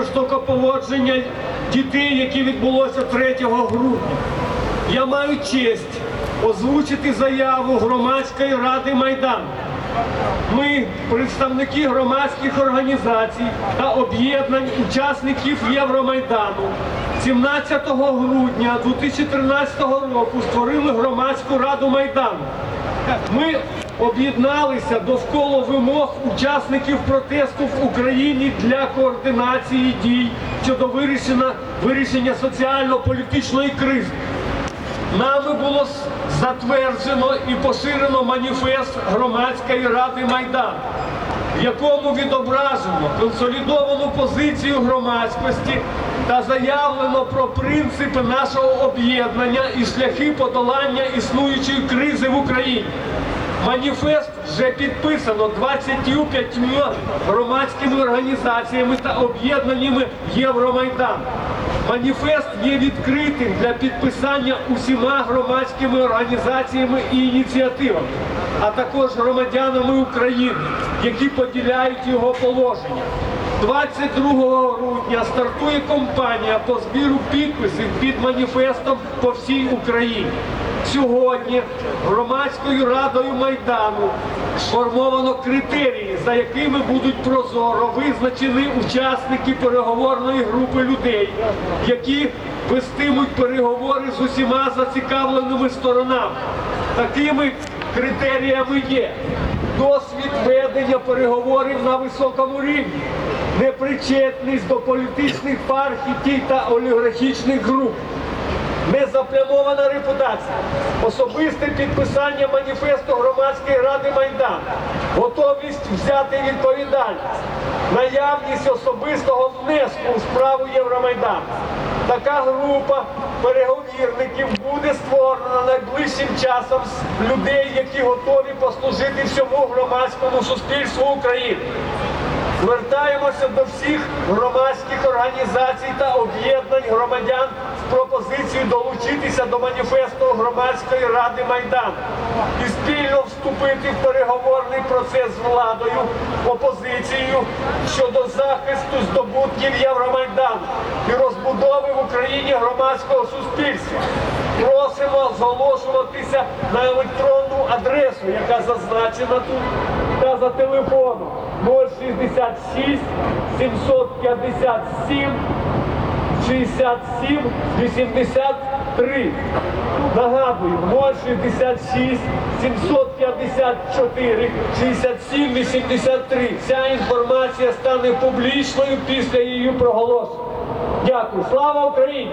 жорстоководження дітей, яке відбулося 3 грудня. Я маю честь озвучити заяву громадської ради Майдан. Ми, представники громадських організацій та об'єднань учасників Євромайдану, 17 грудня 2013 року створили громадську раду Майдану. Ми об'єдналися довкола вимог учасників протесту в Україні для координації дій щодо вирішення, вирішення соціально-політичної кризи. Нами було затверджено і поширено маніфест громадської ради Майдан, в якому відображено консолідовану позицію громадськості та заявлено про принципи нашого об'єднання і шляхи подолання існуючої кризи в Україні. Маніфест вже підписано 25 громадськими організаціями та об'єднаннями Євромайдан. Маніфест є відкритим для підписання усіма громадськими організаціями і ініціативами, а також громадянами України, які поділяють його положення. 22 грудня стартує кампанія по збіру підписів під маніфестом по всій Україні. Сьогодні громадською радою Майдану сформовано критерії, за якими будуть прозоро визначені учасники переговорної групи людей, які вестимуть переговори з усіма зацікавленими сторонами. Такими критеріями є досвід ведення переговорів на високому рівні, непричетність до політичних партій та олігархічних груп, незаплямована репутація, особисте підписання маніфесту громадської ради Майдан, готовність взяти відповідальність, наявність особистого внеску у справу Євромайдану. Така група переговірників буде створена найближчим часом з людей, які готові послужити всьому громадському суспільству України. Звертаємося до всіх громадських організацій та об'єднань громадян з пропозицією долучитися до маніфесту громадської ради Майдан і спільно вступити в переговорний процес з владою, опозицією щодо захисту здобутків Євромайдану і розбудови в Україні громадського суспільства. Просимо зголошуватися на електронну адресу, яка зазначена тут, та за телефоном 066 757 67 83. Нагадую, 066 754 67 83. Ця інформація стане публічною після її проголошення. Дякую. Слава Україні!